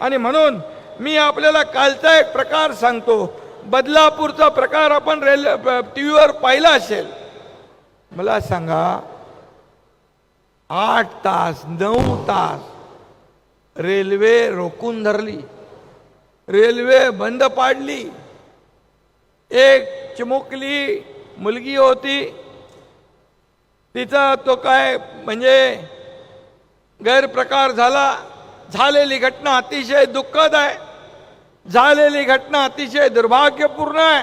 आणि म्हणून मी आपल्याला कालचा एक प्रकार सांगतो. बदलापूरचा प्रकार आपण रेल टी व्हीवर पाहिला असेल. मला सांगा आठ तास नऊ तास रेल्वे रोखून धरली. रेल्वे बंद पाडली. एक चिमुकली मुलगी होती. तिचा तो काय म्हणजे गैरप्रकार झाला. झालेली घटना अतिशय दुःखद आहे. झालेली घटना अतिशय दुर्भाग्यपूर्ण आहे.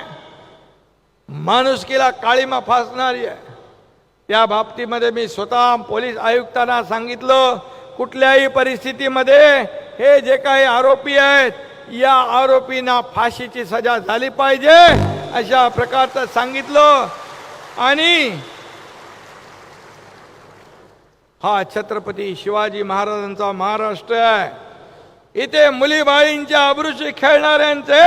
माणुसकीला काळीमा फासणारी आहे. त्या बाबतीमध्ये मी स्वतः पोलीस आयुक्तांना सांगितलं कुठल्याही परिस्थितीमध्ये हे जे काही आरोपी आहेत या आरोपींना फाशीची सजा झाली पाहिजे अशा प्रकारचं सांगितलं. आणि हा छत्रपती शिवाजी महाराजांचा महाराष्ट्र आहे. इथे मुली बाळींच्या खेळणाऱ्यांचे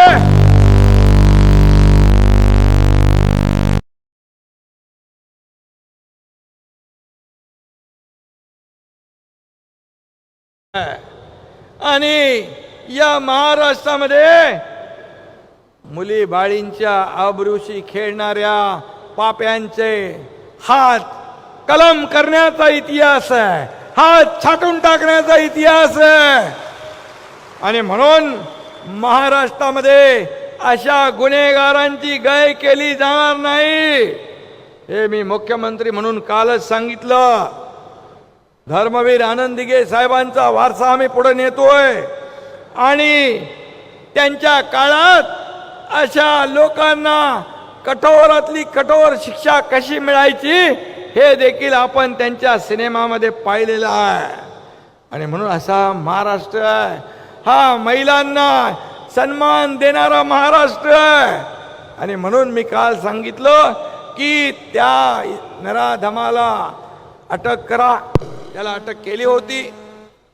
आणि या महाराष्ट्रामध्ये मुली बाळींच्या आबरूशी खेळणाऱ्या पाप्यांचे हात कलम करण्याचा इतिहास आहे. हात छाटून टाकण्याचा इतिहास आहे. आणि म्हणून महाराष्ट्रामध्ये अशा गुन्हेगारांची गय केली जाणार नाही. हे मी मुख्यमंत्री म्हणून कालच सांगितलं. धर्मवीर आनंदिगे साहेबांचा वारसा आम्ही पुढे नेतोय. आणि त्यांच्या काळात अशा लोकांना कठोरातली कठोर शिक्षा कशी मिळायची? हे देखील आपण त्यांच्या सिनेमामध्ये पाहिलेलं आहे. आणि म्हणून असा महाराष्ट्र आहे. हा महिलांना सन्मान देणारा महाराष्ट्र आहे. आणि म्हणून मी काल सांगितलं की त्या नराधमाला अटक करा. त्याला अटक केली होती.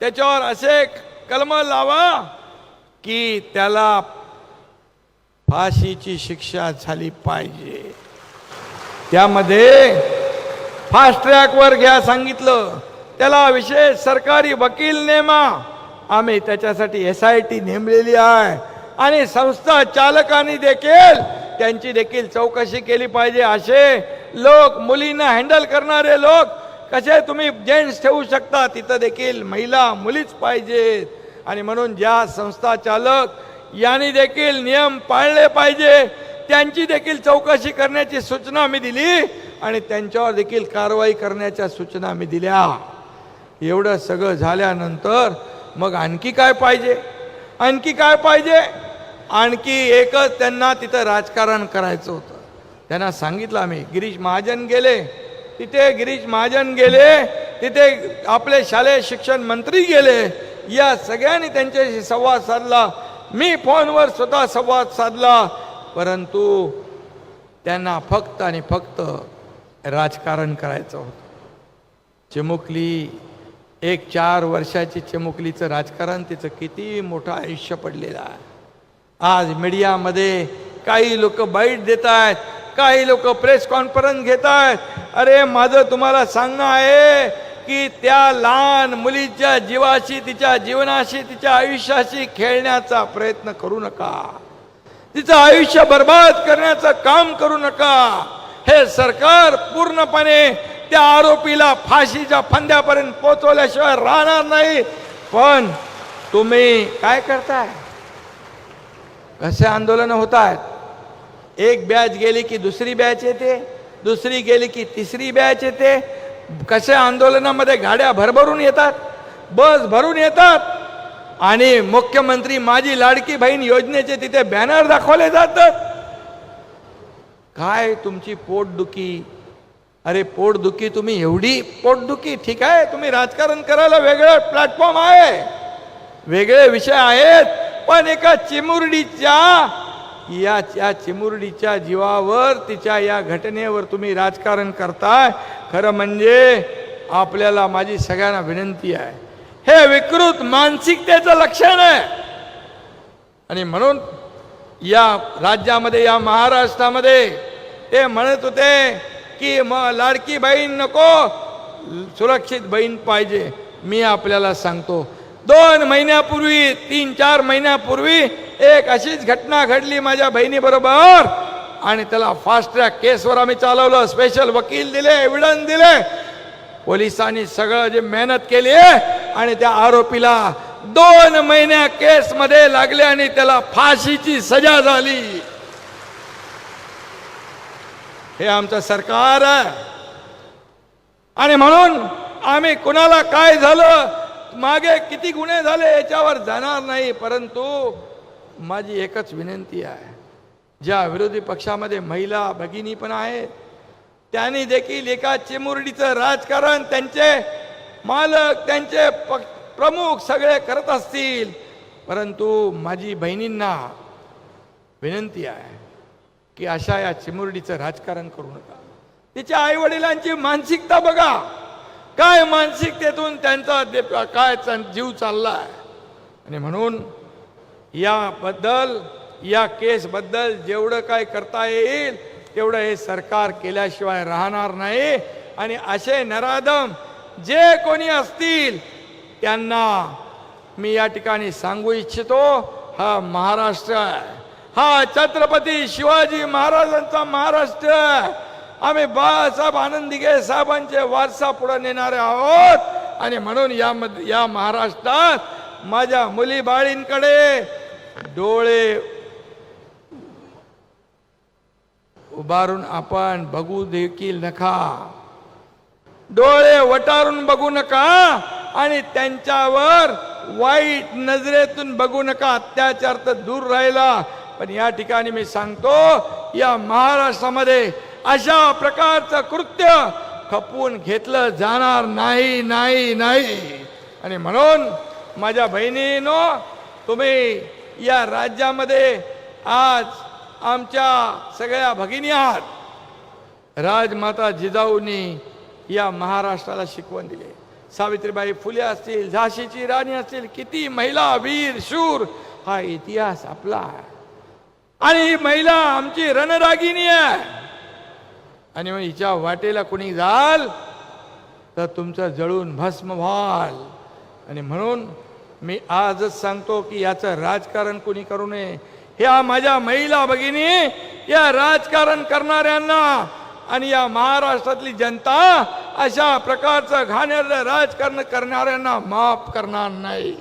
त्याच्यावर असे कलम लावा की त्याला फाशीची शिक्षा झाली पाहिजे. त्यामध्ये फास्ट ट्रॅकवर घ्या सांगितलं. त्याला विशेष सरकारी वकील नेमा. आम्ही त्याच्यासाठी एस आय टी नेमलेली आहे. आणि संस्था चालकांनी देखील त्यांची देखील चौकशी केली पाहिजे असे लोक मुलींना हँडल करणारे लोक कसे तुम्ही जेंट्स ठेवू शकता? तिथं देखील महिला मुलीच पाहिजेत. आणि म्हणून ज्या संस्था चालक यांनी देखील नियम पाळले पाहिजे त्यांची देखील चौकशी करण्याची सूचना मी दिली. आणि त्यांच्यावर देखील कारवाई करण्याच्या सूचना मी दिल्या. एवढं सगळं झाल्यानंतर मग आणखी काय पाहिजे? आणखी काय पाहिजे? आणखी एकच त्यांना तिथं राजकारण करायचं होतं. त्यांना सांगितलं आम्ही गिरीश महाजन गेले. तिथे गिरीश महाजन गेले. तिथे आपले शालेय शिक्षण मंत्री गेले. या सगळ्यांनी त्यांच्याशी संवाद साधला. मी फोनवर स्वतः संवाद साधला. परंतु त्यांना फक्त आणि फक्त राजकारण करायचं होतं. चिमुकली एक चार वर्षाची चिमुकलीचं राजकारण तिचं किती मोठं आयुष्य पडलेलं आहे. आज मीडियामध्ये काही लोक बाईट देत आहेत काही लोक प्रेस कॉन्फरन्स घेत आहेत अरे माझं तुम्हाला सांगणं आहे की त्या लहान मुलीच्या जीवाशी तिच्या जीवनाशी तिच्या आयुष्याशी खेळण्याचा प्रयत्न करू नका. तिचं आयुष्य बर्बाद करण्याचं काम करू नका. हे सरकार पूर्णपणे त्या आरोपीला फाशीच्या फंद्यापर्यंत पोचवल्याशिवाय राहणार नाही. पण तुम्ही काय करताय? कसे आंदोलन होत आहेत एक बॅच गेली की दुसरी बॅच येते दुसरी गेली की तिसरी बॅच येते. कसे आंदोलनामध्ये गाड्या भरभरून येतात बस भरून येतात. आणि मुख्यमंत्री माझी लाडकी बहीण योजनेचे तिथे बॅनर दाखवले जातात. काय तुमची पोटदुखी? अरे पोटदुखी तुम्ही एवढी पोटदुखी? ठीक आहे तुम्ही राजकारण करायला वेगळं प्लॅटफॉर्म आहे. वेगळे विषय आहेत पण एका चिमुरडीच्या या या चिमुरडीच्या जीवावर तिच्या या घटनेवर तुम्ही राजकारण करताय. खरं म्हणजे आपल्याला माझी सगळ्यांना विनंती आहे. हे विकृत मानसिकतेचं लक्षण आहे. आणि म्हणून या राज्यामध्ये या महाराष्ट्रामध्ये ते म्हणत होते की मग लाडकी बहीण नको सुरक्षित बहीण पाहिजे. मी आपल्याला सांगतो दोन महिन्यापूर्वी तीन चार महिन्यापूर्वी एक अशीच घटना घडली माझ्या बहिणीबरोबर. आणि त्याला फास्ट ट्रॅक केसवर आम्ही चालवलं स्पेशल वकील दिले एव्हिडन्स दिले. पोलिसांनी सगळं जे मेहनत केली आहे आणि त्या आरोपीला दोन महिन्या केस मध्ये लागले आणि त्याला फाशीची सजा झाली. हे आमचं सरकार आहे. आणि म्हणून आम्ही कुणाला काय झालं मागे किती गुन्हे झाले याच्यावर जाणार नाही परंतु माझी एकच विनंती आहे. ज्या विरोधी पक्षामध्ये महिला भगिनी पण आहेत त्यांनी देखील एका चिमुरडीचं राजकारण त्यांचे मालक त्यांचे पक प्रमुख सगळे करत असतील. परंतु माझी बहिणींना विनंती आहे की अशा या चिमुरडीचं राजकारण करू नका. तिच्या आई वडिलांची मानसिकता बघा. काय मानसिकतेतून त्यांचा काय चा- जीव चाललाय? आणि म्हणून याबद्दल या केसबद्दल जेवढं काय करता येईल तेवढं हे सरकार केल्याशिवाय राहणार नाही. आणि असे नराधम जे कोणी असतील त्यांना मी या ठिकाणी सांगू इच्छितो हा महाराष्ट्र आहे. हा छत्रपती शिवाजी महाराजांचा महाराष्ट्र आम्ही बाळासाहेब आनंदिगे साहेबांचे वारसा पुढे नेणारे आहोत. आणि म्हणून या या महाराष्ट्रात माझ्या मुली बाळींकडे डोळे उभारून आपण बघू देखील नका. डोळे वटारून बघू नका. आणि त्यांच्यावर वाईट नजरेतून बघू नका अत्याचार तर दूर राहिला. पण या ठिकाणी मी सांगतो या महाराष्ट्रामध्ये अशा प्रकारचं कृत्य खपवून घेतलं जाणार नाही नाही नाही. आणि म्हणून माझ्या बहिणीनो तुम्ही या राज्यामध्ये आज आमच्या सगळ्या भगिनी आहात. राजमाता जिजाऊनी या महाराष्ट्राला शिकवण दिली. सावित्रीबाई फुले असतील झाशीची राणी असतील किती महिला वीर शूर हा इतिहास आपला आहे. आणि ही महिला आमची रणरागिनी आहे. आणि मग हिच्या वाटेला कुणी जाल तर तुमचं जळून भस्म व्हाल. आणि म्हणून मी आजच सांगतो की याचं राजकारण कुणी करू नये. ह्या माझ्या महिला भगिनी या राजकारण करणाऱ्यांना आणि या महाराष्ट्रातली जनता अशा प्रकारचं घाणेरडं राजकारण करणाऱ्यांना माफ करणार नाही.